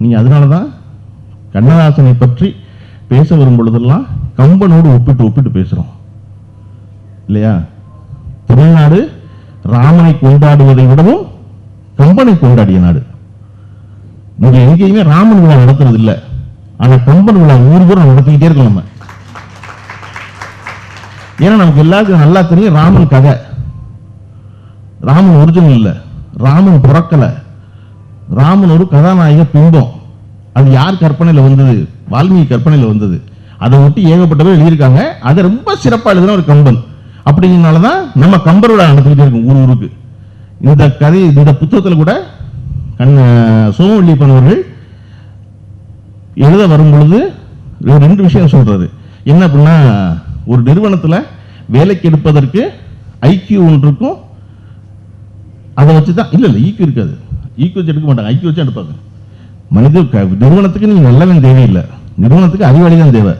நீங்கள் அதனால தான் கண்ணதாசனை பற்றி பேச வரும் பொழுதெல்லாம் கம்பனோடு ஒப்பிட்டு ஒப்பிட்டு பேசுகிறோம் இல்லையா? தமிழ்நாடு ராமனை கொண்டாடுவதை விடவும் கம்பனை கொண்டாடிய நாடு. இங்கே எங்கேயுமே ராமன் விழா நடத்துறது இல்ல ஆனா கம்பன் விழா ஊர் ஊர் நடத்திக்கிட்டே இருக்கோம் நம்ம. ஏன்னா நமக்கு எல்லாருக்கும் நல்லா தெரியும் ராமன் கதை. ராமன் ஒரிஜினல் இல்ல. ராமன் பிறக்கலை. ராமன் ஒரு கதாநாயக பிம்பம். அது யார் கற்பனையில வந்தது? வால்மீகி கற்பனையில வந்தது. அதை ஒட்டி ஏகப்பட்ட பேர் எழுதியிருக்காங்க. அதை ரொம்ப சிறப்பாக எழுதின ஒரு கம்பன். அப்படிங்கிறனால தான் நம்ம கம்பரோட விழா இருக்கும் இருக்கோம் ஊர் ஊருக்கு. இந்த கதை இந்த புத்தகத்தில் கூட கண் சோமவல்லியப்பன் அவர்கள் எழுத வரும் பொழுது ஒரு ரெண்டு விஷயம் சொல்கிறது என்ன அப்படின்னா ஒரு நிறுவனத்தில் வேலைக்கு எடுப்பதற்கு ஐக்கியூ ஒன்றுக்கும் அதை வச்சு தான் இல்லை இல்லை ஈக்கு இருக்காது. ஈக்கு வச்சு எடுக்க மாட்டாங்க. ஐக்கிய வச்சு எடுப்பாங்க. மனித நிறுவனத்துக்கு நீங்க நல்லவன் தேவையில்லை. நிறுவனத்துக்கு அறிவாளி தான் தேவை.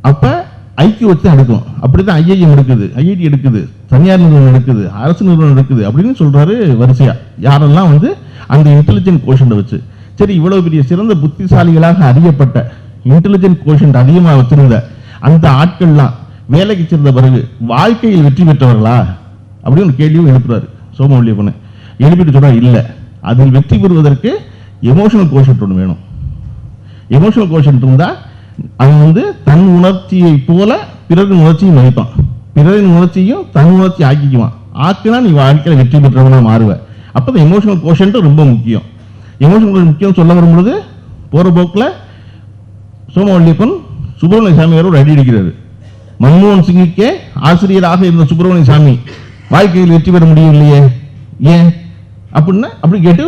அப்ப ஐக்கிய வச்சு தான் எடுக்கும் அப்படிதான் ஐஐஎம் எடுக்குது. ஐஐடி எடுக்குது. தனியார் நிறுவனம் எடுக்குது. அரசு நிறுவனம் எடுக்குது. அப்படின்னு சொல்றாரு வரிசையா. யாரெல்லாம் வந்து அந்த இன்டெலிஜென்ட் கோஷன்ட வச்சு. சரி இவ்வளவு பெரிய சிறந்த புத்திசாலிகளாக அறியப்பட்ட இன்டெலிஜென்ட் கோஷன் அதிகமாக வச்சிருந்த அந்த ஆட்கள்லாம் வேலைக்கு சேர்ந்த பிறகு வாழ்க்கையில் வெற்றி பெற்றவர்களா? அப்படின்னு ஒரு கேள்வியும் எழுப்புறாரு. சோமவல்லியப்பனை எழுப்பிட்டு சொல்றா இல்ல. அதில் வெற்றி பெறுவதற்கு எமோஷனல் கோஷன்ட் ஒன்று வேணும். எமோஷனல் கோஷன்ட் இருந்தால் அவன் வந்து தன் உணர்ச்சியை போல பிறரின் உணர்ச்சியும் மதிப்பான். பிறரின் உணர்ச்சியும் தன் உணர்ச்சி ஆக்கிக்குவான். ஆக்கினா நீ வாழ்க்கையில் வெற்றி பெற்றவனா மாறுவேன் அப்போ இந்த எமோஷனல் கோஷன்ட்டு ரொம்ப முக்கியம். எமோஷனல் முக்கியம் சொல்ல வரும்பொழுது போகிற போக்கில் சோமவல்லியப்பன் சுப்பிரமணிய சாமியார் ஒரு அடி அடிக்கிறாரு. மன்மோகன் சிங்குக்கே ஆசிரியராக இருந்த சுப்பிரமணிய சாமி வாழ்க்கையில் வெற்றி பெற முடியவில்லையே. ஏன்? அப்படின்னா அப்படி கேட்டு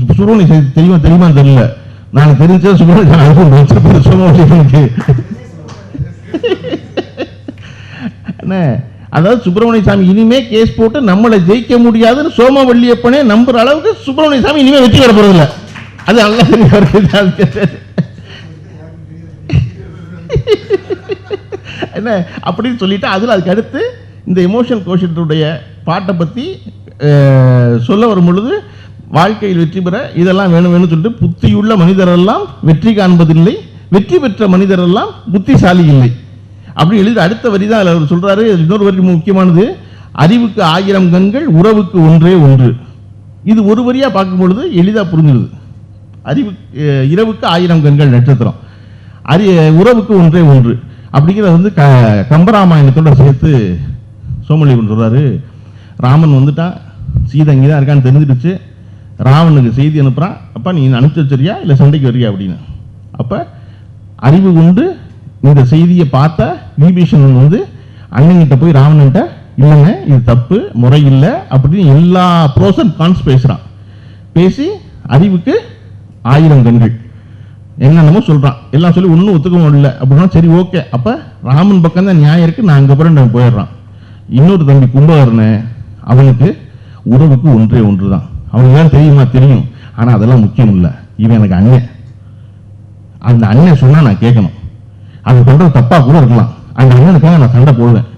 சுப்பிரமணிய தெரியுமா தெரியுமா தெரியல. நான் தெரிஞ்ச சுப்பிரமணிய அனுபவம் வச்சிருப்பேன் என்ன அதாவது சுப்பிரமணிய சாமி இனிமே கேஸ் போட்டு நம்மளை ஜெயிக்க முடியாதுன்னு சோமவல்லியப்பனே நம்புற அளவுக்கு சுப்பிரமணிய சாமி இனிமே வெற்றி பெற போறதில்ல. அது நல்லா என்ன? அப்படின்னு சொல்லிட்டு அதில் அதுக்கு அடுத்து இந்த எமோஷன் கோஷத்துடைய பாட்டை பற்றி சொல்ல வரும் பொழுது வாழ்க்கையில் வெற்றி பெற இதெல்லாம் வேணும் வேணும்னு சொல்லிட்டு புத்தியுள்ள மனிதரெல்லாம் வெற்றி காண்பதில்லை வெற்றி பெற்ற மனிதரெல்லாம் புத்திசாலி இல்லை. அப்படி எழுதி அடுத்த வரி தான் அதில் அவர் சொல்றாரு. இன்னொரு வரி முக்கியமானது அறிவுக்கு ஆயிரம் கண்கள் உறவுக்கு ஒன்றே ஒன்று. இது ஒரு வரியா பார்க்கும் பொழுது எளிதாக புரிஞ்சுது. அறிவு இரவுக்கு ஆயிரம் கண்கள் நட்சத்திரம். அறி உறவுக்கு ஒன்றே ஒன்று. அப்படிங்கிறத வந்து க கம்பராமாயணத்தோட சேர்த்து சோமலிபன் சொல்றாரு. ராமன் வந்துட்டான். சீதை இங்கே தான் இருக்கான்னு தெரிஞ்சிடுச்சு ராவனுக்கு செய்தி அனுப்புறான் அப்பா நீ அனுப்பிச்சு வச்சுறியா இல்லை சண்டைக்கு வரியா அப்படின்னு. அப்ப அறிவு கொண்டு இந்த செய்தியை பார்த்த விபீஷணன் வந்து அண்ணன்கிட்ட போய் ராவணன்கிட்ட இல்லைங்க இது தப்பு முறை இல்லை அப்படின்னு எல்லா ப்ரோஸ் அண்ட் கான்ஸ் பேசுறான். பேசி அறிவுக்கு ஆயிரம் கண்கள். என்னென்னமோ சொல்றான். எல்லாம் சொல்லி ஒன்றும் ஒத்துக்க முடியல. அப்படின்னா சரி ஓகே அப்ப ராமன் பக்கம் தான் நியாயம் இருக்குது நான் அங்க அப்புறம் போயிடுறான். இன்னொரு தம்பி கும்பகர்ணன் அவனுக்கு உறவுக்கு ஒன்றே ஒன்று தான் அவனுக்கு தான் தெரியுமா? தெரியும். ஆனால் அதெல்லாம் முக்கியம் இல்லை இவன் எனக்கு அண்ணன். அந்த அண்ணன் சொன்னால் நான் கேட்கணும். அது சொல்கிறது தப்பாக கூட இருக்கலாம். அந்த அண்ணனுக்காக நான் சண்டை போடுவேன்.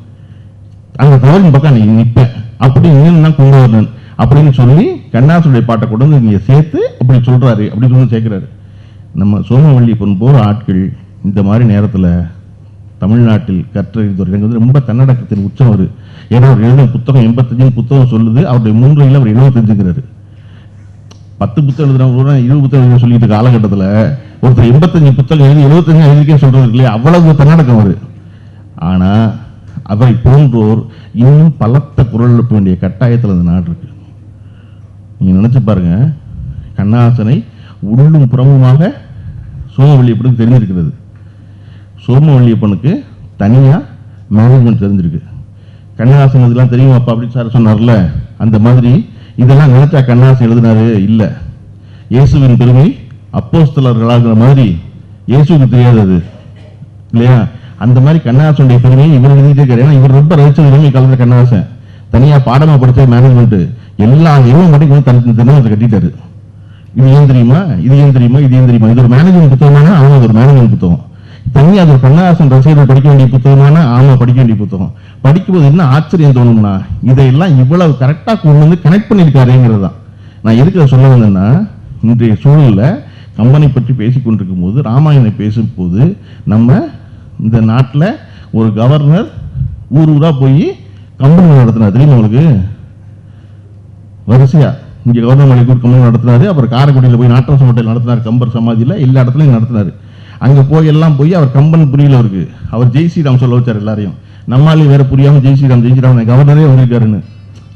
அந்த தவறின் பக்கம் நீ நிற்பேன் அப்படி நின்று தான் கும்பகர்ணன் அப்படின்னு சொல்லி கண்ணாசுடைய பாட்டை கொண்டு வந்து இங்க சேர்த்து அப்படி சொல்கிறாரு அப்படின்னு சொல்லி சேர்க்குறாரு. நம்ம சோமவள்ளி பொன் போகிற ஆட்கள் இந்த மாதிரி நேரத்தில் தமிழ்நாட்டில் கற்றறிந்தவர் எனக்கு வந்து ரொம்ப தன்னடக்கத்தின் உச்சம் அவர். ஏன்னா அவர் எழுதின புத்தகம் எண்பத்தஞ்சு புத்தகம் சொல்லுது. அவருடைய மூன்றையில் அவர் எழுபத்தஞ்சுங்கிறாரு பத்து புத்தகம் எழுதுறவங்க இருபது புத்தகம் எழுத சொல்லிட்டு காலகட்டத்தில் ஒருத்தர் எண்பத்தஞ்சு புத்தகம் எழுதி எழுபத்தஞ்சு எழுதிக்கே சொல்றது இல்லையா? அவ்வளவு தன்னடக்கம் அவர். ஆனால் அவரை போன்றோர் இன்னும் பலத்த குரல் எழுப்ப வேண்டிய கட்டாயத்தில் அந்த நாடு இருக்கு. நீங்கள் நினச்சி பாருங்க. கண்ணாசனை உள்ளும் புறமுமாக சோமவல்லியப்பனுக்கு தெரிஞ்சிருக்கிறது. சோமவல்லியப்பனுக்கு தனியாக மேனேஜ்மெண்ட் தெரிஞ்சிருக்கு. கண்ணதாசன் இதெல்லாம் தெரியும் அப்பா அப்படின்னு சார் சொன்னார்ல? அந்த மாதிரி இதெல்லாம் நினைச்சா கண்ணதாசன் எழுதினாரு? இல்லை. இயேசுவின் பெருமை அப்போஸ்தலர்களாகிற மாதிரி இயேசுவுக்கு தெரியாது அது. இல்லையா? அந்த மாதிரி கண்ணதாசனுடைய பெருமையை இவர் எழுதிட்டே இருக்காரு. ஏன்னா இவர் ரொம்ப ரசிச்ச பெருமை கலந்த கண்ணதாசன். தனியாக பாடமாக படித்த மேனேஜ்மெண்ட் எல்லா எவ்வளவு மட்டும் தன் தினம் கட்டிட்டாரு. இது ஏன் தெரியுமா? இது ஏன் தெரியுமா? இது ஏன் தெரியுமா? இது ஒரு மேனேஜ்மெண்ட் புத்தகமான ஆமா அது ஒரு மேனேஜ்மெண்ட் புத்தகம். தனி அது ஒரு கண்ணதாசன் ரசிகர்கள் படிக்க வேண்டிய புத்தகமானா? ஆமா படிக்க வேண்டிய புத்தகம். படிக்கும்போது என்ன ஆச்சரியம் தோணும்னா இதையெல்லாம் இவ்வளவு கரெக்டா கொண்டு வந்து கனெக்ட் பண்ணியிருக்காருங்கிறது தான் நான் எதுக்கு இதை சொல்ல வந்தேன்னா இன்றைய சூழலில் கம்பெனி பற்றி பேசி கொண்டிருக்கும் போது ராமாயணம் பேசும்போது நம்ம இந்த நாட்டில் ஒரு கவர்னர் ஊர் ஊராக போய் கம்பெனி நடத்தினார். தெரியுமா உங்களுக்கு? வரிசையா. இங்கே கவர்னர் மலைக்கூர் கம்பெனி நடத்தினாரு. அப்புறம் காரைக்குடியில் போய் நாட்டரசு ஹோட்டல் நடத்தினார். கம்பர் சமாதியில் எல்லா இடத்துலையும் நடத்தினார். அங்கே போய் எல்லாம் போய் அவர் கம்பன் புரியல அவருக்கு அவர் ஜெய் ஸ்ரீராம் சொல்ல வச்சார் எல்லாரையும். நம்மளாலே வேற புரியாமல் ஜெய் ஸ்ரீராம் ஜெய் ஸ்ரீராம் கவர்னரே வந்திருக்காருன்னு.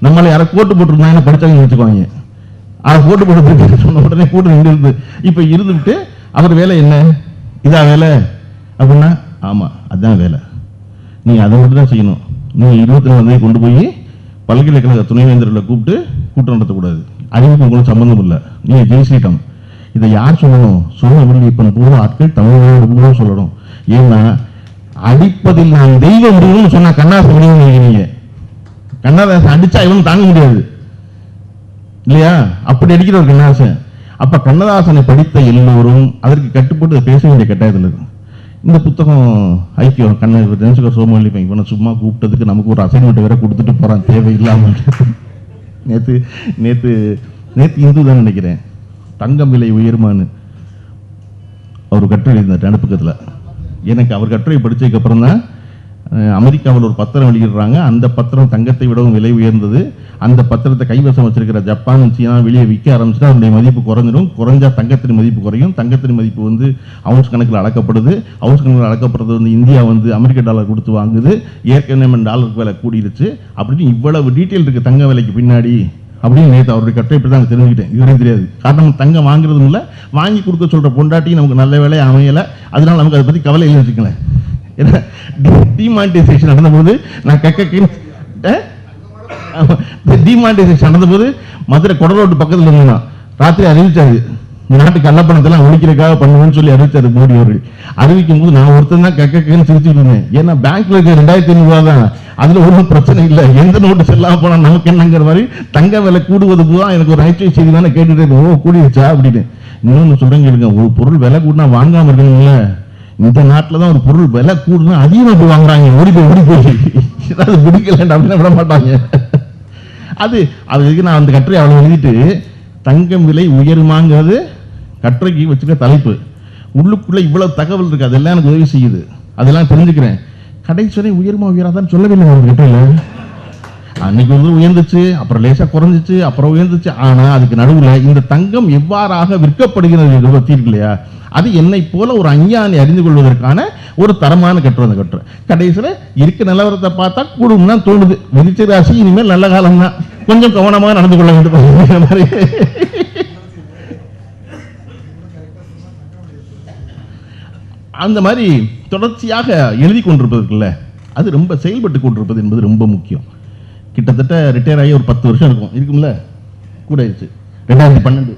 நம்மளை யாரை கோட்டு போட்டிருந்தாங்கன்னு படித்தாங்கன்னு வச்சுக்குவாங்க அதை கோட்டு போட்டு சொன்ன உடனே கூட்டு நின்று இருந்து இப்போ இருந்துட்டு அவர் வேலை என்ன? இதா வேலை? அப்படின்னா ஆமாம் அதுதான் வேலை. நீ அதை மட்டும் தான் செய்யணும். நீ இருபத்தி நாலு கொண்டு போய் பல்கலைக்கழக துணைவேந்தர்களை கூப்பிட்டு கூட்டம் நடத்தக்கூடாது. அறிவுக்கு உங்களுக்கு சம்மந்தம் இல்லை. நீங்கள் ஜெய் ஸ்ரீராம். இதை யார் சொல்லணும்? சோழவள்ளி இப்பன் போல ஆட்கள் தமிழ்நாடு சொல்லணும். ஏன்னா அடிப்பதில் நான் தெய்வம் சொன்னா கண்ணாசன் நினைக்கிறீங்க. நீங்க கண்ணதாசன் அடிச்சா இவன் தாங்க முடியாது. இல்லையா? அப்படி அடிக்கிற ஒரு கண்ணாசன் அப்ப கண்ணதாசனை படித்த எல்லோரும் அதற்கு கட்டுப்பட்டு பேச வேண்டிய கட்டாயத்தில் இருக்கும். இந்த புத்தகம் ஐக்கியம் கண்ண ஜென்சுகர் சோமவல்லி இவனை சும்மா கூப்பிட்டதுக்கு நமக்கு ஒரு அசைன்மெண்ட் வேற கொடுத்துட்டு போறான். தேவையில்லாம. நேத்து நேத்து நேத்து இந்து தான் நினைக்கிறேன். தங்கம் விலை உயருமான்னு அவர் கட்டுரை எழுதினார் அனுப்புக்கத்தில் எனக்கு அவர் கட்டுரை படித்ததுக்கப்புறம் தான் அமெரிக்காவில் ஒரு பத்திரம் வெளியிடுறாங்க. அந்த பத்திரம் தங்கத்தை விடவும் விலை உயர்ந்தது. அந்த பத்திரத்தை கைவசம் வச்சிருக்கிற ஜப்பான் சீனா வெளியே விற்க ஆரம்பிச்சுட்டா அதனுடைய மதிப்பு குறைஞ்சிடும் குறைஞ்சா தங்கத்தின் மதிப்பு குறையும். தங்கத்தின் மதிப்பு வந்து அவுன்ஸ் கணக்கில் அளக்கப்படுது. அவுன்ஸ் கணக்கில் அளக்கப்படுறது வந்து இந்தியா வந்து அமெரிக்க டாலர் கொடுத்து வாங்குது. ஏற்கனவே டாலருக்கு விலை கூடிடுச்சு. அப்படின்னு இவ்வளவு டீட்டெயில் இருக்குது தங்க விலைக்கு பின்னாடி. அப்படின்னு நேற்று அவருடைய கட்டை இப்படி தான் தெரிஞ்சுக்கிட்டேன். இதுவரையும் தெரியாது. காரணம் தங்கம் வாங்குறதும் இல்லை வாங்கி கொடுக்க சொல்கிற பொண்டாட்டி நமக்கு நல்ல வேலை அமையலை. அதனால நமக்கு அதை பற்றி கவலை இல்லை வச்சுக்கலேன் ஏன்னா டிமானிட்டைசேஷன் நடந்தபோது நான் கக்க டிமானிட்டைசேஷன் நடந்தபோது மதுரை கொடரோட்டு பக்கத்தில் இருந்தான் ராத்திரி அறிவிச்சாரு. இந்த நாட்டு கள்ளப்பணத்தெல்லாம் ஒழிக்கிறதுக்காக பண்ணுவேன்னு சொல்லி அறிவிச்சாரு மோடி அவர்கள் அறிவிக்கும் போது நான் ஒருத்தன் தான் கக்கன்னு சிரிச்சுட்டு இருந்தேன். ஏன்னா பேங்க்ல இருக்க ரெண்டாயிரத்தி ஐநூறுரூவா தான். அதுல ஒன்றும் பிரச்சனை இல்லை. எந்த நோட்டு செல்லாம போனா நமக்கு என்னங்கிற மாதிரி தங்க விலை கூடுவது பூரா எனக்கு ஒரு நகைச்சுவை செய்தி தானே கேட்டுட்டு ஓ கூடிடுச்சா அப்படின்னு. இன்னொன்னு சொல்றேன் கேளுங்க. ஒரு பொருள் விலை கூடினா வாங்காம இருக்கணும்ல. இந்த நாட்டில் தான் ஒரு பொருள் விலை கூடுனா அதிகமாக போய் வாங்குறாங்க. ஓடி போய் ஓடி போய். ஏதாவது பிடிக்கலன்னு அப்படின்னு விட மாட்டாங்க. அது அதுக்கு நான் அந்த கட்டுரை அவ்வளோ எழுதிட்டு தங்கம் விலை உயருமாங்கிறது கட்டுரைக்கு வச்சுக்க தலைப்பு. உள்ளுக்குள்ளே இவ்வளோ தகவல் இருக்குது அதெல்லாம் எனக்கு உதவி செய்யுது. அதெல்லாம் தெரிஞ்சுக்கிறேன். கடைசி உயர்மா உயருமா உயராதான்னு சொல்லவே இல்லை அன்னைக்கு வந்து உயர்ந்துச்சு அப்புறம் லேசா குறைஞ்சிச்சு அப்புறம் உயர்ந்துச்சு. ஆனா அதுக்கு நடுவுல இந்த தங்கம் எவ்வாறாக விற்கப்படுகிறது என்று பத்தி இல்லையா அது என்னை போல ஒரு அஞ்ஞானி அறிந்து கொள்வதற்கான ஒரு தரமான கட்டுறது அந்த கட்டுரை. கடைசியில இருக்க நிலவரத்தை பார்த்தா கூடும்னா தான் தோணுது. விருச்சிக ராசி இனிமேல் நல்ல காலம் தான் கொஞ்சம் கவனமாக நடந்து கொள்ள வேண்டும். மாதிரி அந்த மாதிரி தொடர்ச்சியாக எழுதி கொண்டிருப்பதற்குல்ல அது ரொம்ப செயல்பட்டு கொண்டிருப்பது என்பது ரொம்ப முக்கியம். கிட்டத்தட்ட ரிட்டையர் ஆகி ஒரு பத்து வருஷம் இருக்கும். இருக்கும்ல? கூட ஆயிடுச்சு. ரெண்டாயிரத்தி பன்னெண்டு.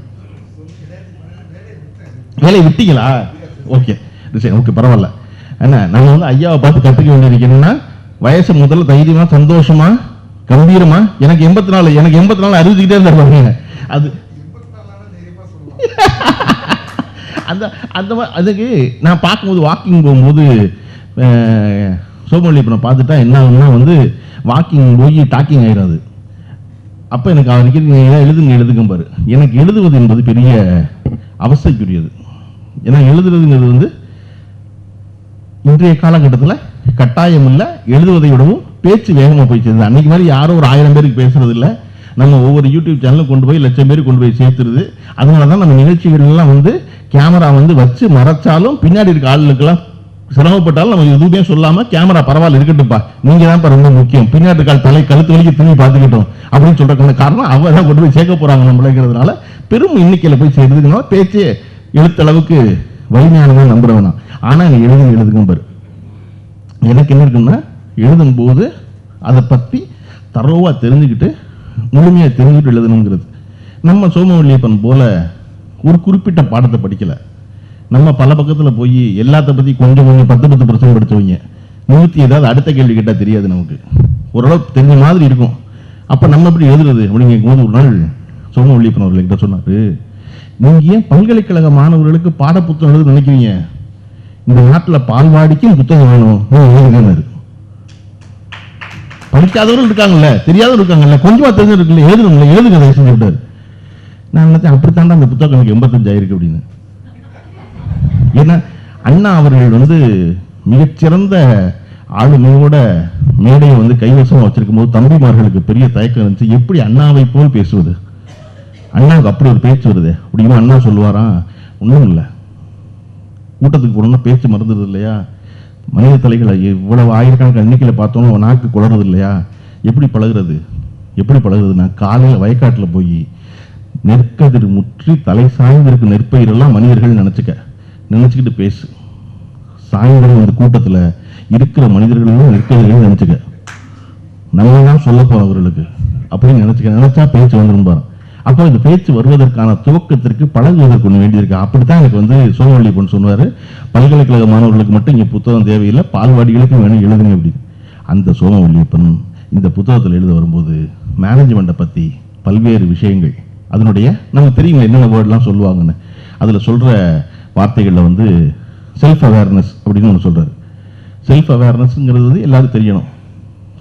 வேலையை விட்டீங்களா? ஓகே. சரி ஓகே பரவாயில்ல. என்ன நம்ம வந்து ஐயாவை பார்த்து கற்றுக்க வேண்டியது என்னன்னா வயசு முதல்ல தைரியமா சந்தோஷமா கம்பீரமா எனக்கு எண்பத்தி நாலு எனக்கு எண்பத்தி நாலு அறிவிச்சுக்கிட்டே இருந்தாரு அது அந்த அந்த அதுக்கு நான் பார்க்கும்போது வாக்கிங் போகும்போது அஹ், இப்போ நான் பார்த்துட்டா என்ன ஆகும்னா வந்து வாக்கிங் போய் டாக்கிங் ஆயிடாது அப்போ எனக்கு அவருக்கு நீங்கள் எழுதுங்க எழுதுங்க பாரு. எனக்கு எழுதுவது என்பது பெரிய அவசைக்குரியது ஏன்னா எழுதுறதுங்கிறது வந்து இன்றைய காலகட்டத்தில் கட்டாயம் இல்லை எழுதுவதை விடவும் பேச்சு வேகமாக போய் சேர்ந்து அன்னைக்கு மாதிரி யாரும் ஒரு ஆயிரம் பேருக்கு பேசுறது இல்லை. நம்ம ஒவ்வொரு யூடியூப் சேனலும் கொண்டு போய் லட்சம் பேருக்கு கொண்டு போய் சேர்த்துருது. அதனால தான் நம்ம நிகழ்ச்சிகள்லாம் வந்து கேமரா வந்து வச்சு மறைச்சாலும் பின்னாடி இருக்க ஆளுக்கெல்லாம் சிரமப்பட்டாலும் நம்ம எதுவுமே சொல்லாம கேமரா பரவாயில்ல இருக்கட்டும்ப்பா. நீங்க தான் ரொம்ப முக்கியம். பின்னாடி இருக்க தலை கழுத்து வலிக்கு திரும்பி பார்த்துக்கிட்டோம் அப்படின்னு சொல்றதுக்கான காரணம் அவங்க தான் கொண்டு போய் சேர்க்க போறாங்க நம்மளுங்கிறதுனால பெரும் எண்ணிக்கையில போய் சேர்ந்ததுனால பேச்சு எழுத்தளவுக்கு வலிமையானதை நம்புறவன் நான். ஆனா நீ எழுதுங்க எழுதுங்க பாரு. எனக்கு என்ன இருக்குன்னா எழுதும்போது அதை பத்தி தரோவா தெரிஞ்சுக்கிட்டு முழுமையா தெரிஞ்சுக்கிட்டு எழுதணுங்கிறது. நம்ம சோமவல்லியப்பன் போல ஒரு குறிப்பிட்ட பாடத்தை படிக்கல. நம்ம பல பக்கத்தில் போய் எல்லாத்த பற்றி கொஞ்சம் கொஞ்சம் பத்து பத்து பர்சன்ட் படிச்சவங்க. நூற்றி ஏதாவது அடுத்த கேள்வி கேட்டால் தெரியாது நமக்கு. ஓரளவு தெரிஞ்ச மாதிரி இருக்கும். அப்போ நம்ம எப்படி எழுதுறது அப்படிங்கும் போது ஒரு நாள் சோமவல்லியப்பன் அவர்கள்கிட்ட சொன்னார் நீங்கள் ஏன் பல்கலைக்கழக மாணவர்களுக்கு பாடப்புத்தகம் எழுத நினைக்கிறீங்க? இந்த நாட்டில் பால்வாடிக்கும் புத்தகம் வேணும். எழுதுங்கன்னு படிக்காதவரும் இருக்காங்கல்ல தெரியாதவரும் இருக்காங்கல்ல கொஞ்சமா தெரிஞ்சிருக்குல்ல எழுதணும்ல எழுதுங்க தயவு செஞ்சு நான் நினைச்சேன் அப்படித்தாண்டா அந்த புத்தகம் எனக்கு எண்பத்தஞ்சு ஆயிருக்கு அப்படின்னு. ஏன்னா அண்ணா அவர்கள் வந்து மிகச்சிறந்த ஆளுமையோட மேடையை வந்து கைவசம் வச்சிருக்கும் போது தம்பிமார்களுக்கு பெரிய தயக்கம் இருந்துச்சு. எப்படி அண்ணாவை போல் பேசுவது? அண்ணாவுக்கு அப்படி ஒரு பேச்சு வருது. அப்படின்னு அண்ணா சொல்லுவாராம் ஒன்றும் இல்லை. கூட்டத்துக்கு போனோம்னா பேச்சு மறந்துடுது இல்லையா? மனித தலைகளை இவ்வளவு ஆயிரக்கணக்கான எண்ணிக்கையில் பார்த்தோம்னா நாக்கு குளறது இல்லையா? எப்படி பழகுறது? எப்படி பழகுறதுன்னா காலையில் வயக்காட்டில் போய் நெற்கதிர் முற்றி தலை சாய்ந்திருக்கு நெற்பயிரெல்லாம் மனிதர்கள் நினச்சிக்க. நினச்சிக்கிட்டு பேசு. சாயந்தரம் இந்த கூட்டத்தில் இருக்கிற மனிதர்களும் நெற்கதிர்கள் நினச்சிக்க. நம்ம தான் சொல்ல அவர்களுக்கு அப்படின்னு நினைச்சுக்க. நினைச்சா பேச்சு வந்துடும் பாரு. அப்போ இந்த பேச்சு வருவதற்கான துவக்கத்திற்கு பழகுவதற்கு ஒன்று வேண்டியிருக்கு. அப்படித்தான் எனக்கு வந்து சோழவள்ளி பொண்ணு சொன்னார் பல்கலைக்கழக மாணவர்களுக்கு மட்டும் இங்கே புத்தகம் தேவையில்லை. பால்வாடிகளுக்கும் வேணும் எழுதுங்க அப்படின்னு. அந்த சோமவல்லியப்பன் இந்த புத்தகத்தில் எழுத வரும்போது மேனேஜ்மெண்ட்டை பற்றி பல்வேறு விஷயங்கள் அதனுடைய நமக்கு தெரியுங்க என்னென்ன வேர்ட்லாம் சொல்லுவாங்கன்னு. அதில் சொல்கிற வார்த்தைகளில் வந்து செல்ஃப் அவேர்னஸ் அப்படின்னு ஒன்று சொல்கிறாரு செல்ஃப் அவேர்னஸ்ங்கிறது வந்து தெரியணும்.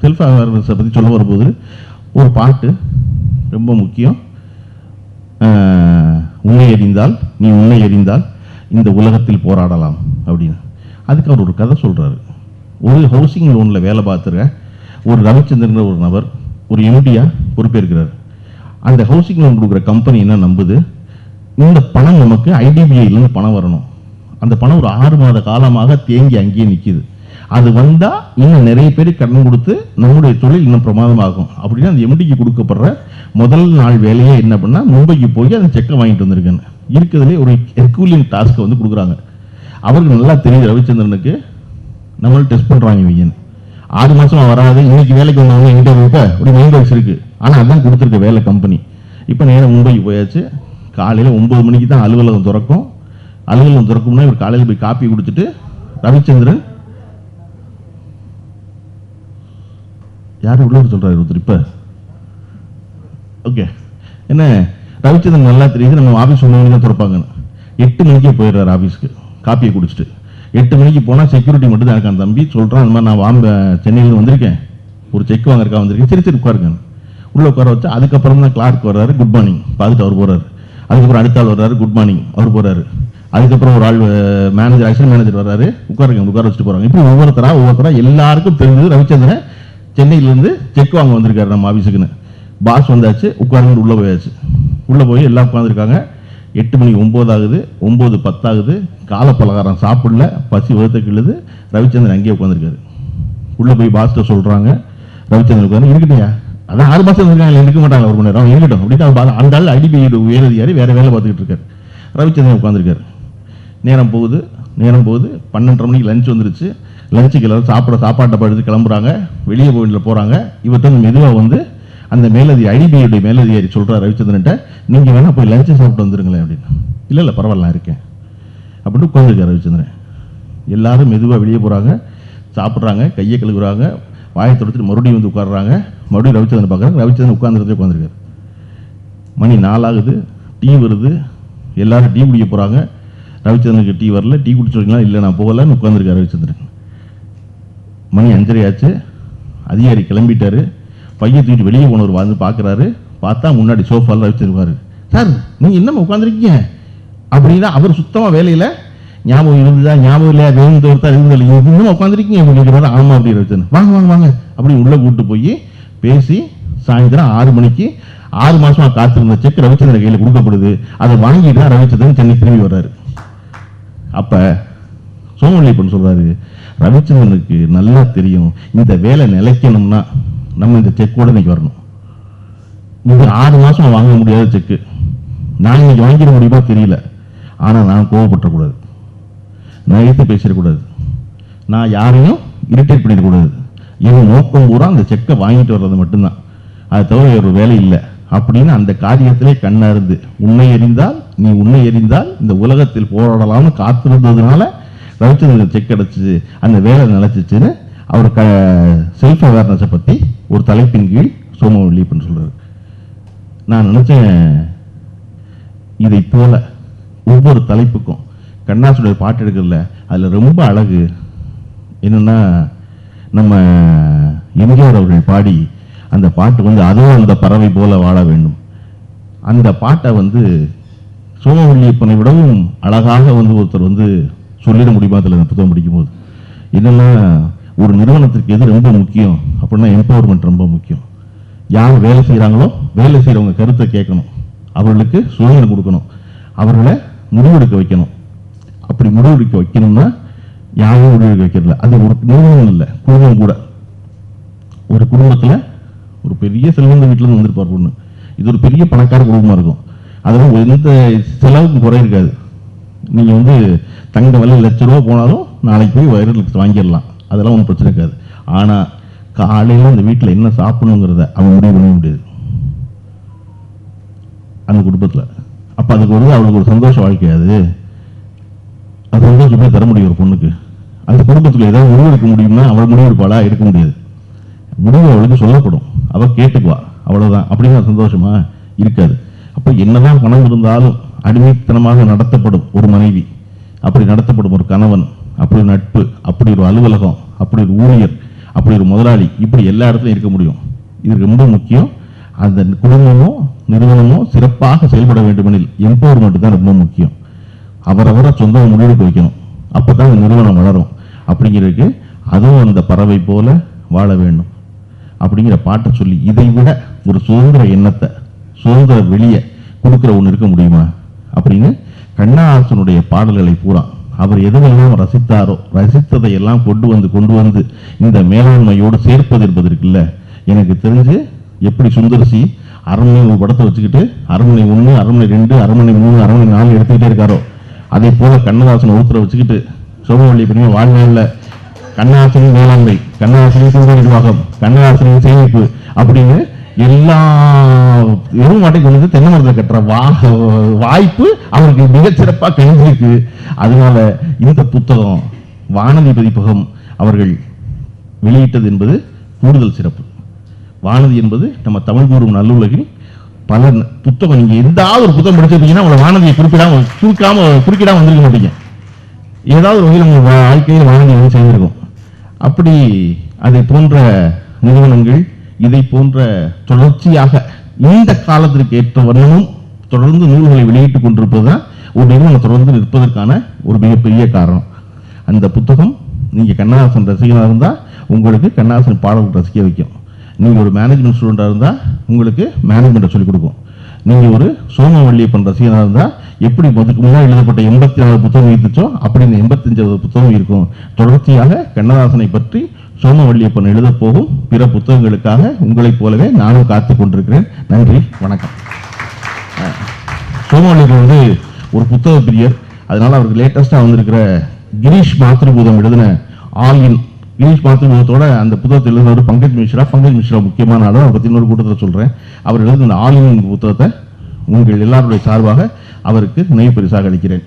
செல்ஃப் அவேர்னஸை பற்றி சொல்ல வரும்போது ஒரு பாட்டு ரொம்ப முக்கியம். உன்னை எறிந்தால் நீ உன்னை எறிந்தால் இந்த உலகத்தில் போராடலாம் அப்படின்னு. அதுக்கு அவர் ஒரு கதை சொல்கிறாரு ஒரு ஹவுசிங் லோனில் வேலை பார்த்துருக்க ஒரு ரவிச்சந்திரன் ஒரு நபர் ஒரு எம்டியாக பொறுப்பேற்கிறார். அந்த ஹவுசிங் லோன் கொடுக்குற கம்பெனி என்ன நம்புது? இந்த பணம் நமக்கு ஐடிபிஐலேருந்து பணம் வரணும். அந்த பணம் ஒரு ஆறு மாத காலமாக தேங்கி அங்கேயே நிற்கிது அது வந்தால் இன்னும் நிறைய பேர் கடன் கொடுத்து நம்முடைய தொழில் இன்னும் பிரமாதமாகும். அப்படின்னா அந்த எம்டிக்கு கொடுக்கப்படுற முதல் நாள் வேலையே என்ன பண்ணால் மும்பைக்கு போய் அந்த செக்கை வாங்கிட்டு வந்திருக்கேன்னு. இருக்கிறதுலே ஒரு எர்கூலியன் டாஸ்க்கை வந்து கொடுக்குறாங்க. அவருக்கு நல்லா தெரியுது ரவிச்சந்திரனுக்கு. நம்மள டெஸ்ட் பண்ணுறாங்க இவங்க ஆறு மாதம் வராது. இன்னைக்கு வேலைக்கு வந்தவங்க இன்டர்வியூக்கு ஒரு மைண்ட் பாக்ஸ் இருக்குது ஆனால் அதான் கொடுத்துருக்க வேலை கம்பெனி இப்போ நேரம் மும்பைக்கு போயாச்சு. காலையில் ஒம்பது மணிக்கு தான் அலுவலகம் திறக்கும். அலுவலகம் திறக்கும்னா இவர் காலையில் போய் காப்பி கொடுத்துட்டு ரவிச்சந்திரன் யார் உள்ளவர் சொல்றாரு ஒருத்தர் இப்போ? ஓகே என்ன? ரவிச்சந்திரன் நல்லா தெரியுது நம்ம ஆஃபீஸ் ஒன்று தான் திறப்பாங்கன்னு. எட்டு மணிக்கே போயிடுறாரு ஆஃபீஸ்க்கு காப்பியை குடிச்சிட்டு. எட்டு மணிக்கு போனால் செக்யூரிட்டி மட்டும் தான் இருக்கான் தம்பி. சொல்கிறான் அந்த மாதிரி நான் வாம்ப சென்னையிலேருந்து வந்திருக்கேன். ஒரு செக் வாங்கறக்கா வந்திருக்கேன். சரி சரி உட்காருங்க உள்ளே உட்கார வச்சா அதுக்கப்புறம் தான் கிளார்க் வர்றாரு குட் மார்னிங் பார்த்துட்டு அவர் போகிறாரு அதுக்கப்புறம் அடுத்த ஆள் வர்றாரு குட் மார்னிங் அவர் போகிறாரு அதுக்கப்புறம் ஒரு ஆள் மேனேஜர் அசிஸ்டன்ட் மேனேஜர் வர்றாரு. உட்காருங்க உட்கார வச்சுட்டு போகிறாங்க இப்படி ஒவ்வொருத்தரா ஒவ்வொருத்தரா எல்லாருக்கும் தெரிஞ்சது ரவிச்சந்திரன் சென்னையிலேருந்து செக் வாங்க வந்திருக்காரு நம்ம ஆஃபீஸுக்குன்னு பாஸ் வந்தாச்சு உட்காருங்க உள்ளே போயாச்சு. உள்ளே போய் எல்லாம் உட்காந்துருக்காங்க எட்டு மணி ஒம்பது ஆகுது ஒம்பது பத்தாகுது கால பலகாரம் சாப்பிடல பசி வகுத்த ரவிச்சந்திரன் அங்கேயே உட்காந்துருக்காரு உள்ளே போய் பாஸ்ட்டை சொல்கிறாங்க ரவிச்சந்திரன் உட்காந்து இருக்கட்டையா அதான் ஆறு மாதம் இருக்காங்க. இருக்க மாட்டாங்க ஒரு மணி நேரம். இருக்கட்டும் அப்படின்னு அந்த ஆள் அடிப்பை உயரதிகாரி வேற வேலை பார்த்துக்கிட்டு இருக்காரு. ரவிச்சந்திரன் உட்காந்துருக்காரு நேரம் போகுது. நேரம் போகுது. பன்னெண்டரை மணிக்கு லஞ்ச் வந்துருச்சு. லஞ்சுக்கு எல்லாரும் சாப்பிட சாப்பாட்டை படுத்து கிளம்புறாங்க. வெளியே கோயிலில் போகிறாங்க இவர்கிட்ட மெதுவாக வந்து அந்த மேலதி ஐடிபிஐடைய மேலதிகாரி சொல்கிறார் ரவிச்சந்திரன்ட்ட நீங்கள் வேணால் போய் லஞ்சை சாப்பிட்டு வந்துருங்களேன் அப்படின்னு. இல்லை இல்லை பரவாயில்ல இருக்கேன். அப்படின்னு உட்காந்துருக்காரு ரவிச்சந்திரன். எல்லாரும் மெதுவாக வெளியே போகிறாங்க சாப்பிட்றாங்க. கையை கழுகுறாங்க வாயை தொடச்சிட்டு மறுபடியும் வந்து உட்காடுறாங்க மறுபடியும் ரவிச்சந்திரன் பார்க்குறாரு. ரவிச்சந்திரன் உட்காந்துருந்தே உட்காந்துருக்காரு மணி நாலாகுது. டீ வருது. எல்லாரும் டீ குடிக்க போகிறாங்க ரவிச்சந்திரனுக்கு டீ வரல. டீ குடிச்சுருக்கலாம் இல்லை நான் போகலன்னு உட்காந்துருக்காரு ரவிச்சந்திரன். மணி அஞ்சரை ஆச்சு. அதிகாரி கிளம்பிட்டாரு. பையன் தூக்கிட்டு வெளியே போனவர் வந்து பார்க்குறாரு. பார்த்தா முன்னாடி சோஃபாவில் ரவிச்சந்திருக்காரு சார் நீங்கள் என்னம்மா உட்காந்துருக்கீங்க அப்படின்னா அவர் சுத்தமாக வேலையில் ஞாபகம் இருந்ததா? ஞாபகம் இல்லையா? வேணும் தவிர்த்தா இருந்தது? இன்னும் உட்காந்துருக்கீங்க அப்படின்னு ஆமாம் அப்படி ரவிச்சந்திரன். வாங்க வாங்க வாங்க. அப்படி உள்ளே கூப்பிட்டு போய் பேசி சாயந்தரம் ஆறு மணிக்கு ஆறு மாசமா காத்திருந்த செக் ரவிச்சந்திரன் கையில் கொடுக்கப்படுது. அதை வாங்கிட்டு தான் ரவிச்சந்திரன் சென்னை திரும்பி வர்றாரு. அப்ப சோமலிப்பன் சொல்றாரு ரவிச்சந்திரனுக்கு நல்லா தெரியும். இந்த வேலை நிலைக்கணும்னா நம்ம இந்த செக்கோட இன்னைக்கு வரணும். இது ஆறு மாசம் வாங்க முடியாத செக்கு நான் இன்னைக்கு வாங்கிட முடியுமா தெரியல. ஆனா நான் கோவப்பட்டக்கூடாது. நான் எடுத்து பேசிடக்கூடாது. நான் யாரையும் இரிட்டேட் பண்ணிடக்கூடாது. இவன் நோக்கம் பூரா அந்த செக்கை வாங்கிட்டு வர்றது மட்டும்தான். அது தவிர ஒரு வேலை இல்லை. அப்படின்னு அந்த காரியத்திலே கண்ணாருந்து உன்னை எறிந்தால் நீ உன்னை எறிந்தால் இந்த உலகத்தில் போராடலாம்னு காத்திருந்ததுனால ரவிச்சந்திர செக் அடைச்சிச்சு. அந்த வேலை நிலைச்சிச்சுன்னு அவர் க செல்ஃப் அவேர்னஸை பற்றி ஒரு தலைப்பின் கீழ் சோம வெளியப்பன் சொல்கிறார் நான் நினச்சேன் இதை போல ஒவ்வொரு தலைப்புக்கும் கண்ணாசுடைய பாட்டு எடுக்கிறதுல அதில் ரொம்ப அழகு. என்னென்னா நம்ம எம்ஜிஆர் அவர்கள் பாடி அந்த பாட்டு வந்து அதுவும் அந்த பறவை போல வாழ வேண்டும். அந்த பாட்டை வந்து சோமவல்லியப்பனை விடவும் அழகாக வந்து ஒருத்தர் வந்து சொல்லிட முடியுமா? அதில் அந்த புத்தகம் படிக்கும்போது. என்னென்னா ஒரு நிறுவனத்திற்கு எது ரொம்ப முக்கியம் அப்படின்னா எம்பவர்மெண்ட் ரொம்ப முக்கியம். யார் வேலை செய்கிறாங்களோ வேலை செய்கிறவங்க கருத்தை கேட்கணும். அவர்களுக்கு சுதந்திரம் கொடுக்கணும். அவர்களை முடிவெடுக்க வைக்கணும். அப்படி முடிவெடுக்க வைக்கணும்னா யாரும் முடிவெடுக்க வைக்கிறதில்ல. அது ஒரு நிறுவனம் இல்லை குடும்பம் கூட. ஒரு குடும்பத்தில் ஒரு பெரிய செல்வந்த வீட்டிலேருந்து வந்திருப்பார் பொண்ணு. இது ஒரு பெரிய பணக்கார குடும்பமாக இருக்கும். அதெல்லாம் எந்த செலவுக்கு குறை இருக்காது. நீங்கள் வந்து தங்க விலை லட்ச ரூபா போனாலும் நாளைக்கு போய் வயிறு வாங்கிடலாம். அதெல்லாம் ஒன்றும் பிரச்சனை இருக்காது. ஆனால் காலையில் அந்த வீட்டில் என்ன சாப்பிடணுங்கிறத அவன் முடிவு பண்ண முடியாது அந்த குடும்பத்தில். அப்போ அதுக்கு வந்து அவளுக்கு ஒரு சந்தோஷ வாழ்க்கை அது. அது சந்தோஷமே தர முடியும் ஒரு பொண்ணுக்கு. அந்த குடும்பத்தில் ஏதாவது முடிவெடுக்க முடியும்னா அவள் முடிவெடுப்பாளா? எடுக்க முடியாது. முடிவு அவளுக்கு சொல்லப்படும். அவள் கேட்டுக்குவா. அவ்வளோதான் அப்படிங்கிற சந்தோஷமா? இருக்காது. அப்போ என்னதான் பணம் இருந்தாலும் அடிமைத்தனமாக நடத்தப்படும் ஒரு மனைவி. அப்படி நடத்தப்படும் ஒரு கணவன். அப்படி ஒரு நட்பு. அப்படி ஒரு அலுவலகம். அப்படி ஒரு ஊழியர். அப்படி ஒரு முதலாளி. இப்படி எல்லா இடத்துலையும் இருக்க முடியும். இது ரொம்ப முக்கியம். அந்த குடும்பமோ நிறுவனமோ சிறப்பாக செயல்பட வேண்டுமெனில் எம்பவர்மெண்ட் தான் ரொம்ப முக்கியம். அவரவரை சொந்தம் முடிவெடுக்க வைக்கணும் அப்பதான் அந்த நிறுவனம் வளரும். அப்படிங்கிறதுக்கு அதுவும் அந்த பறவை போல வாழ வேண்டும். அப்படிங்கிற பாட்டை சொல்லி இதை விட ஒரு சுதந்திர எண்ணத்தை சுதந்திர வெளியே கொடுக்குற ஒன்று இருக்க முடியுமா? அப்படின்னு கண்ணாசனுடைய பாடல்களை பூரா அவர் எதுவெல்லாம் ரசித்தாரோ ரசித்ததை எல்லாம் கொண்டு வந்து கொண்டு வந்து இந்த மேலாண்மையோடு சேர்ப்பது என்பது இருக்குல்ல எனக்கு தெரிஞ்சு எப்படி சுந்தரசி அரண்மனை ஒரு படத்தை வச்சுக்கிட்டு அரண்மனை ஒன்று அரண்மனை ரெண்டு அரண்மனை மூணு அரண்மனை நாலு எடுத்துக்கிட்டே இருக்காரோ? அதே போல கண்ணதாசன் ஒருத்தரை வச்சுக்கிட்டு சோமவள்ளி பெருமை வாழ்நாளில் கண்ணாசனின் மேலாண்மை கண்ணாசனின் சிந்தனை நிர்வாகம் கண்ணதாசனின் சேமிப்பு அப்படின்னு எல்லா எதுவும் மாட்டை கொண்டு வந்து தென்னை மரத்தை கட்டுற வா வாய்ப்பு அவருக்கு மிகச்சிறப்பாக கிடைச்சிருக்கு. அதனால இந்த புத்தகம் வானதி பதிப்பகம் அவர்கள் வெளியிட்டது என்பது கூடுதல் சிறப்பு. வானதி என்பது நம்ம தமிழ் கூறும் நல்லுலகில் பல புத்தகம் நீங்க எந்தாவது ஒரு புத்தகம் படிச்சிருப்பீங்கன்னா உங்களை வானதியை குறிப்பிடாம குறிக்காம குறுக்கிடாம வந்திருக்க மாட்டீங்க. ஏதாவது வகையில் உங்க வாழ்க்கையில் வானதி வந்து செய்திருக்கும் அப்படி அதை போன்ற நிறுவனங்கள் இதை போன்ற தொடர்ச்சியாக நீண்ட காலத்திற்கு ஏற்ற வண்ணமும் தொடர்ந்து நூல்களை வெளியிட்டுக் கொண்டிருப்பதுதான் ஒரு நிறுவனம் தொடர்ந்து நிற்பதற்கான ஒரு மிகப்பெரிய காரணம். அந்த புத்தகம் நீங்கள் கண்ணதாசன் ரசிகனாக இருந்தால் உங்களுக்கு கண்ணதாசன் பாடல் ரசிக்க வைக்கும். நீங்கள் ஒரு மேனேஜ்மெண்ட் ஸ்டூடெண்ட்டாக இருந்தால் உங்களுக்கு மேனேஜ்மெண்ட்டை சொல்லிக் கொடுக்கும் நீங்கள் ஒரு சோமவல்லியப்பன் ரசிகனாக இருந்தால் எப்படி அதுக்கு முன்னாடி எழுதப்பட்ட எண்பத்தி ஆறு புத்தகம் இருந்துச்சோ அப்படி இந்த எண்பத்தஞ்சாவது புத்தகம் இருக்கும். தொடர்ச்சியாக கண்ணதாசனை பற்றி சோமவல்லியப்பன் எழுதப்போகும் பிற புத்தகங்களுக்காக உங்களைப் போலவே நானும் காத்து கொண்டிருக்கிறேன். நன்றி வணக்கம். சோமவல்லியப்பன் வந்து ஒரு புத்தக பிரியர் அதனால் அவருக்கு லேட்டஸ்ட்டாக வந்திருக்கிற கிரீஷ் மாத்திருபூதம் எழுதின ஆல் இன் இங்கிலீஷ் மாத்ருபூதத்தோட அந்த புத்தகத்தில் எழுதினவர் பங்கஜ் மிஸ்ரா. பங்கஜ் மிஸ்ரா முக்கியமான ஆளு. அவரை பற்றி இன்னொரு கூட்டத்தில் சொல்கிறேன் அவர் எழுதின ஆளுநர் புத்தகத்தை உங்கள் எல்லாருடைய சார்பாக அவருக்கு நினைவு பரிசாக அளிக்கிறேன்.